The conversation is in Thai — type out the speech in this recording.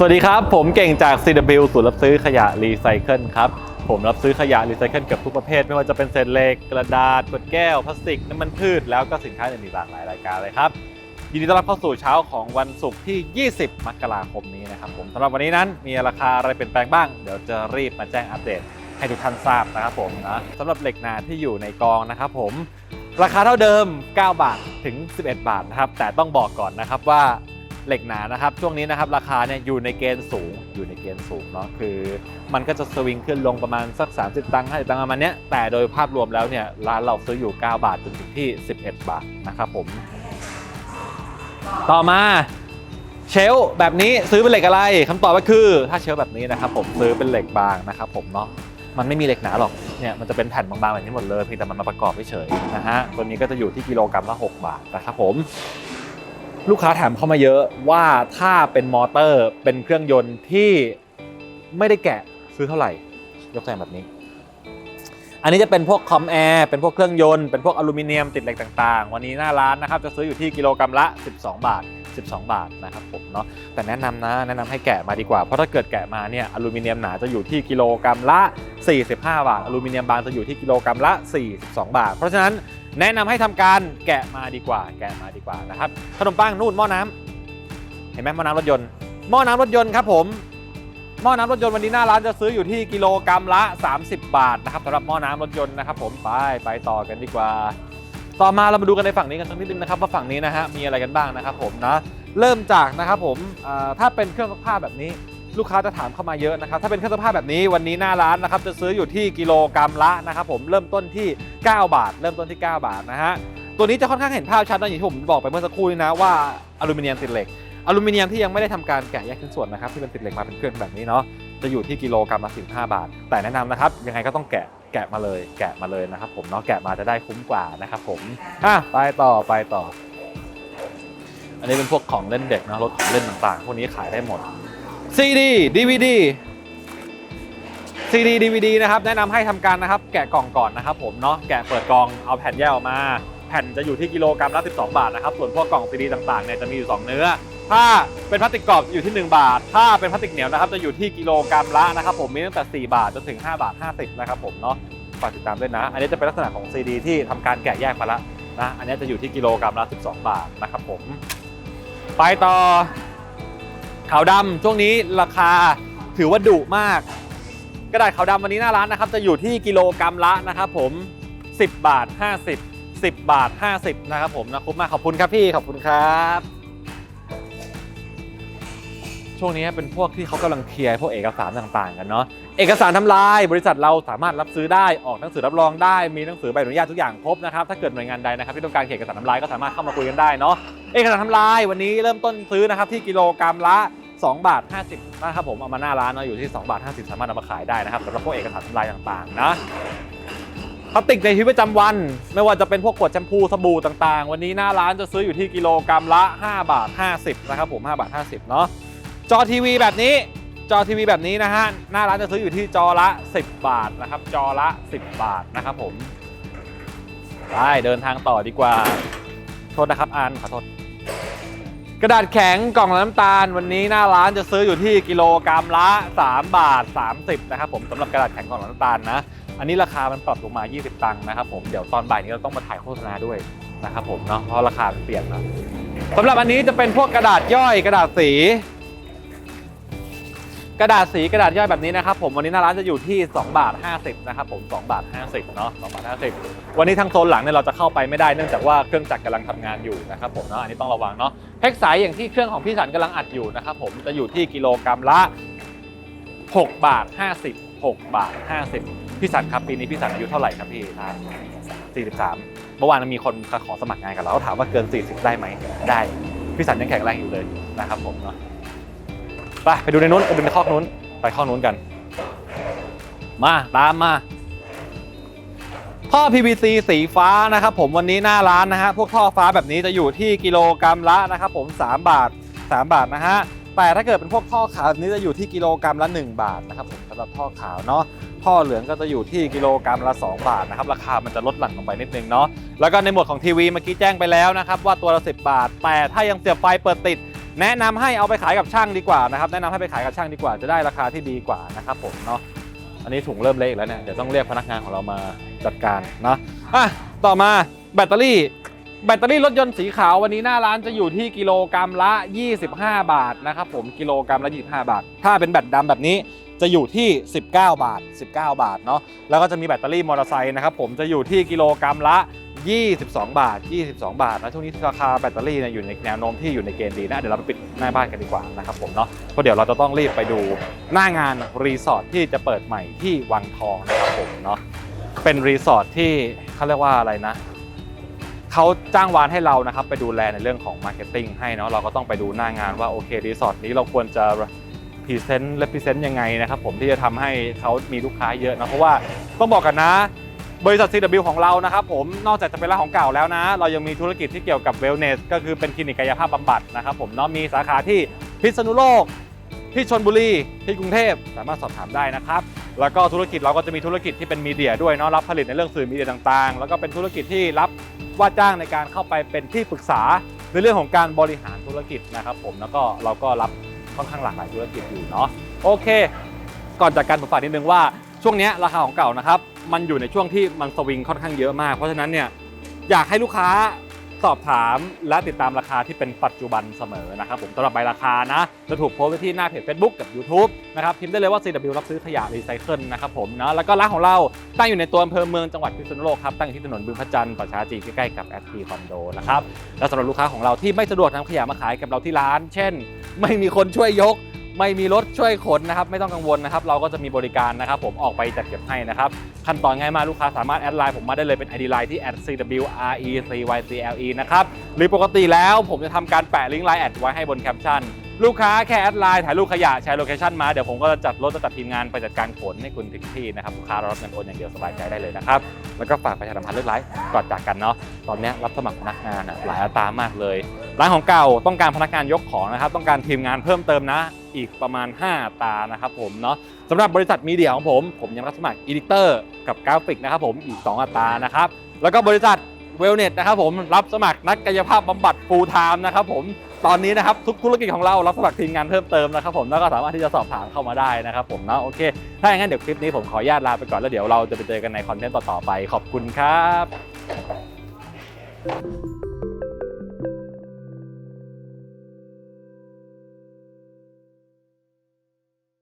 สวัสดีครับ ผมเก่งจาก CW ศูนย์รับซื้อขยะรีไซเคิลครับ ผมรับซื้อขยะรีไซเคิลเกับทุกประเภท ไม่ว่าจะเป็นเศษเหล็ก กระดาษขวดแก้ว พลาสติก น้ำมันพืช แล้วก็สินค้าอื่นอีกหลากหลายรายการเลยครับ ยินดีต้อนรับเข้าสู่เช้าของวันศุกร์ที่ 20 มกราคมนี้นะครับผมสำหรับวันนี้นั้นมีราคาอะไรเปลี่ยนแปลงบ้าง เดี๋ยวจะรีบมาแจ้งอัปเดตให้ทุกท่านทราบนะครับผมนะสำหรับเหล็กหนาที่อยู่ในกองนะครับผม ราคาเท่าเดิม 9 บาทถึง 11 บาทนะครับแต่ต้องบอกก่อนนะครับว่า เหล็กหนานะครับ ช่วงนี้นะครับราคาเนี่ยอยู่ในเกณฑ์สูงอยู่ในเกณฑ์สูงเนาะคือ มันก็จะสวิงขึ้นลงประมาณสัก 30 ตังค์50ตังค์ประมาณเนี้ยแต่โดยภาพรวมแล้วเนี่ยร้านเราซื้ออยู่ 9 บาทจนถึงที่ 11 บาทนะครับผม ต่อมาเชลแบบนี้ซื้อเป็นเหล็กอะไรคำตอบก็คือถ้าเชลแบบนี้นะครับผมซื้อเป็นเหล็กบางนะครับผมเนาะมันไม่มีเหล็กหนาหรอกเนี่ยมันจะเป็นแผ่นบางๆแบบนี้หมดเลยเพียงแต่มันมาประกอบเฉยๆนะฮะตัวนี้ก็จะอยู่ที่กิโลกรัมละ 6 บาทนะครับผม ลูกค้าถามเข้ามาเยอะว่าถ้าเป็นมอเตอร์เป็นเครื่องยนต์ที่ไม่ได้แกะซื้อเท่าไหร่ ยกตัวอย่างแบบนี้ อันนี้จะเป็นพวกคอมแอร์เป็นพวกเครื่องยนต์เป็นพวกอลูมิเนียมติดเหล็กต่างๆ วันนี้หน้าร้านนะครับจะซื้ออยู่ที่กิโลกรัมละ 12 บาท 12 บาทนะครับผมเนาะแต่แนะนำนะแนะนำให้แกะมาดีกว่า เพราะถ้าเกิดแกะมาเนี่ยอลูมิเนียมหนาจะอยู่ที่กิโลกรัมละ 45 บาทอลูมิเนียมบางจะอยู่ที่กิโลกรัมละ 42 บาท เพราะฉะนั้น แนะนำให้ทำการแกะมาดีกว่า แกะมาดีกว่านะครับขนมปังนู่นหม้อน้ำเห็นไหมหม้อน้ำรถยนต์หม้อน้ำรถยนต์ครับผมหม้อน้ำรถยนต์วันนี้หน้าร้านจะซื้ออยู่ที่กิโลกรัมละ 30 บาทนะครับสำหรับหม้อน้ำรถยนต์นะครับผมไปไปต่อกันดีกว่า ต่อมาเรามาดูกันในฝั่งนี้กันสักนิดนึงนะครับว่าฝั่งนี้นะฮะมีอะไรกันบ้างนะครับผมนะเริ่มจากนะครับผมถ้าเป็นเครื่องซักผ้าแบบนี้ ลูกค้าจะถามเข้ามาเยอะนะครับ ถ้าเป็นเครื่องซักผ้าแบบนี้วันนี้หน้าร้านนะครับจะซื้ออยู่ที่กิโลกรัมละนะครับผมเริ่มต้นที่ 9 บาท เริ่มต้นที่ 9 บาทนะฮะตัวนี้จะค่อนข้างเห็นภาพชัดนะอย่างที่ผมบอกไปเมื่อสักครู่นี้นะว่าอลูมิเนียมติดเหล็กอลูมิเนียมที่ยังไม่ได้ทำการแกะแยกชิ้นส่วนนะครับที่เป็นติดเหล็กมาเป็นเครื่องแบบนี้เนาะจะอยู่ที่กิโลกรัมละ15 บาท แต่แนะนำนะครับยังไงก็ต้องแกะแกะมาเลยแกะมาเลยนะครับผมเนาะแกะมาจะได้คุ้มกว่านะครับผมอะไปต่อไปต่อ อันนี้เป็นพวกของเล่นเด็กนะรถของเล่นต่างๆ พวกนี้ขายได้หมด CD DVD CD DVD นะครับแนะนำให้ทำการนะครับ แกะกล่องก่อนนะครับผมเนาะแกะเปิดกล่องเอาแผ่นแยกออกมา แผ่นจะอยู่ที่กิโลกรัมละ 12 บาทนะครับส่วนพวกกล่อง CD ต่างๆเนี่ยจะมีอยู่ 2 เนื้อ ถ้าเป็นพลาสติกกรอบอยู่ที่ 1 บาท ถ้าเป็นพลาสติกเหนียวนะครับจะอยู่ที่กิโลกรัมละนะครับผมมีตั้งแต่ 4 บาทจนถึง 5 บาท 50 นะครับผมเนาะฝากติดตามด้วยนะ อันนี้จะเป็นลักษณะของ CD ที่ทำการแกะแยกมาล้วนะอันนี้จะอยู่ที่กิโลกรัมละ 12 บาทนะครับผม ไปต่อ ขาวดำช่วงนี้ราคาถือว่าดุมาก กระดาษขาวดำวันนี้หน้าร้านนะครับ จะอยู่ที่กิโลกรัมละนะครับผม 10 บาท 50 10 บาท 50 นะครับผมนะคุ้มมากขอบคุณครับพี่ขอบคุณครับ ช่วงนี้เป็นพวกที่เขากำลังเคลียร์พวกเอกสารต่างๆ กันเนาะเอกสารทำลาย บริษัทเราสามารถรับซื้อได้ออกหนังสือรับรองได้มีหนังสือใบอนุญาตทุกอย่างครบนะครับถ้าเกิดหน่วยงานใดนะครับที่ต้องการเขียนเอกสารทำลายก็สามารถเข้ามาคุยกันได้เนาะ เอกสารทำลายวันนี้เริ่มต้นซื้อนะครับที่กิโลกรัมละ 2 บาท 50นะครับผมเอามาหน้าร้านเนาะอยู่ที่ 2 บาท 50 สามารถเอามาขายได้นะครับสำหรับพวกเอกสารทำลายต่างๆนะพลาสติกในชีวิตประจำวัน ไม่ว่าจะเป็นพวกขวดแชมพูสบู่ต่างๆ วันนี้หน้าร้านจะซื้ออยู่ที่กิโลกรัมละ 5 บาท 50นะครับผม5บาท 50เนาะจอทีวีแบบนี้จอทีวีแบบนี้นะฮะหน้าร้านจะซื้ออยู่ที่จอละ 10 บาทนะครับจอละ 10 บาทนะครับผมไปเดินทางต่อดีกว่าโทษนะครับอันขอโทษ กระดาษแข็งกล่องน้ำตาล วันนี้หน้าร้านจะซื้ออยู่ที่กิโลกรัมละ 3 บาท 30 นะครับผมสำหรับกระดาษแข็งกล่องน้ำตาลนะ อันนี้ราคามันปรับลงมา 20 ตังค์นะครับผมเดี๋ยวตอนบ่ายนี้เราต้องมาถ่ายโฆษณาด้วยนะครับผมเนาะเพราะราคามันเปลี่ยนนะสำหรับอันนี้จะเป็นพวกกระดาษย่อยกระดาษสี กระดาษสีกระดาษย่อยแบบนี้นะครับผมวันนี้หน้าร้านจะอยู่ที่ 2 บาท 50นะครับผม2บาท 50เนาะ2บาท 50 วันนี้ทางโซนหลังเนี่ยเราจะเข้าไปไม่ได้เนื่องจากว่าเครื่องจักรกำลังทำงานอยู่นะครับผมเนาะอันนี้ต้องระวังเนาะแพ็กสายอย่างที่เครื่องของพี่สันกำลังอัดอยู่นะครับผมจะอยู่ที่กิโลกรัมละ 6 บาท 50 6 บาท 50 พี่สันครับปีนี้พี่สันอายุเท่าไหร่ครับพี่ครับ43 เมื่อวานมีคนขอสมัครงานกับเราเขาถามว่าเกิน 40 ได้ไหมได้พี่สันยังแข็งแรงอยู่เลยนะครับผมเนาะ ไปไปดูในนู้นไปดูในคอกนู้นไปคอกนู้นกัน มาตามมาท่อ PVC สีฟ้านะครับผมวันนี้หน้าร้านนะฮะพวกท่อฟ้าแบบนี้จะอยู่ที่กิโลกรัมละนะครับผม 3 บาท 3 บาทนะฮะแต่ถ้าเกิดเป็นพวกท่อขาวแบบนี้จะอยู่ที่กิโลกรัมละ 1 บาทนะครับผมสำหรับท่อขาวเนาะท่อเหลืองก็จะอยู่ที่กิโลกรัมละ 2 บาทนะครับราคามันจะลดหลั่นลงไปนิดนึงเนาะแล้วก็ในหมวดของทีวีเมื่อกี้แจ้งไปแล้วนะครับว่าตัวละ 10 บาท แต่ถ้ายังเสียบไฟเปิดติด แนะนำให้เอาไปขายกับช่างดีกว่านะครับแนะนำให้ไปขายกับช่างดีกว่าจะได้ราคาที่ดีกว่านะครับผมเนาะอันนี้ถุงเริ่มเละอีกแล้วเนี่ยเดี๋ยวต้องเรียกพนักงานของเรามาจัดการนะอะต่อมาแบตเตอรี่แบตเตอรี่รถยนต์สีขาววันนี้หน้าร้านจะอยู่ที่กิโลกรัมละ 25 บาทนะครับผมกิโลกรัมละ 25 บาท ถ้าเป็นแบตดำแบบนี้จะอยู่ที่ 19 บาท 19 บาทเนาะแล้วก็จะมีแบตเตอรี่มอเตอร์ไซค์นะครับผมจะอยู่ที่กิโลกรัมละ 22 บาท 22 บาทนะช่วงนี้ราคาแบตเตอรี่เนี่ยอยู่ในแนวโน้มที่อยู่ในเกณฑ์ดีนะ เดี๋ยวเราไปปิดหน้าบ้านกันดีกว่านะครับผมเนาะเพราะเดี๋ยวเราจะต้องรีบไปดูหน้างานรีสอร์ทที่จะเปิดใหม่ที่วังทองนะครับผมเนาะเป็นรีสอร์ทที่เขาเรียกว่าอะไรนะเขาจ้างวานให้เรานะครับไปดูแลในเรื่องของมาร์เก็ตติ้งให้เนาะเราก็ต้องไปดูหน้างานว่าโอเครีสอร์ทนี้เราควรจะพรีเซนต์และพรีเซนต์ยังไงนะครับผมที่จะทำให้เขามีลูกค้าเยอะนะเพราะว่าต้องบอกกันนะ บริษัท CW ของเรานะครับผมนอกจากจะเป็นร้านของเก่าแล้วนะ เรายังมีธุรกิจที่เกี่ยวกับเวลเนส ก็คือเป็นคลินิกกายภาพบำบัดนะครับผมเนาะมีสาขาที่พิษณุโลก ที่ชนบุรีที่กรุงเทพสามารถสอบถามได้นะครับ แล้วก็ธุรกิจเราก็จะมีธุรกิจที่เป็นมีเดียด้วยเนาะรับผลิตในเรื่องสื่อมีเดียต่างๆ แล้วก็เป็นธุรกิจที่รับว่าจ้างในการเข้าไปเป็นที่ปรึกษาในเรื่องของการบริหารธุรกิจนะครับผมแล้วก็เราก็รับค่อนข้างหลากหลายธุรกิจอยู่เนาะโอเค ก่อนจากการผมฝากนิดนึงว่า ช่วงนี้ราคาของเก่านะครับมันอยู่ในช่วงที่มันสวิงค่อนข้างเยอะมาก เพราะฉะนั้นเนี่ยอยากให้ลูกค้าสอบถามและติดตามราคาที่เป็นปัจจุบันเสมอนะครับผมสำหรับใบราคานะ จะถูกโพสต์ไว้ที่หน้าเพจ Facebook กับ YouTube นะครับพิมพ์ได้เลยว่า CW รับซื้อขยะรีไซเคิลนะครับผมนะแล้วก็ร้านของเราตั้งอยู่ในตัวอำเภอเมืองจังหวัดพิษณุโลกครับตั้งอยู่ที่ถนนบึงพระจันทร์ประชาจีใกล้ๆกับแอสพีคอนโดนะครับและสำหรับลูกค้าของเราที่ไม่สะดวกนำขยะมาขายกับเราที่ร้าน เช่น ไม่มีคนช่วยยก ไม่มีรถช่วยขนนะครับ ไม่ต้องกังวลนะครับ เราก็จะมีบริการนะครับ ผมออกไปจัดเก็บให้นะครับ ขั้นตอนง่ายมากลูกค้าสามารถแอดไลน์ผมมาได้เลยเป็น ID Line ที่ @cwre3ycle นะครับ หรือปกติแล้วผมจะทำการแปะลิงก์ไลน์แอดไว้ให้บนแคปชั่นลูกค้าแค่แอดไลน์ถ่ายรูปขยะแชร์โลเคชั่นมาเดี๋ยวผมก็จะจัดรถจะจัดทีมงานไปจัดการขนให้คุณถึงที่นะครับลูกค้าเรารับเงินโอนอย่างเดียวสบายใจได้เลยนะครับ แล้วก็ฝากประชาสัมพันธ์เรื่องไลฟ์ก่อนจากกันเนาะตอนนี้รับสมัครพนักงานหลายอัตรามากเลย ร้านของเก่าต้องการพนักงานยกของนะครับ ต้องการทีมงานเพิ่มเติมนะ อีกประมาณ 5 ตานะครับผมเนาะสำหรับบริษัทมีเดียของผม ผมยังรับสมัครอีดิเตอร์กับกราฟิกนะครับผมอีก 2 อัตรานะครับ แล้วก็บริษัทเวลเน็ตนะครับผมรับสมัครนักกายภาพบำบัดฟูลไทม์นะครับผมตอนนี้นะครับทุกธุรกิจของเรารับสมัครทีมงานเพิ่มเติมนะครับผมแล้วก็สามารถที่จะสอบถามเข้ามาได้นะครับผมเนาะโอเค ถ้าอย่างนั้นเดี๋ยวคลิปนี้ผมขออนุญาตลาไปก่อนแล้วเดี๋ยวเราจะไปเจอกันในคอนเทนต์ต่อๆไปขอบคุณครับ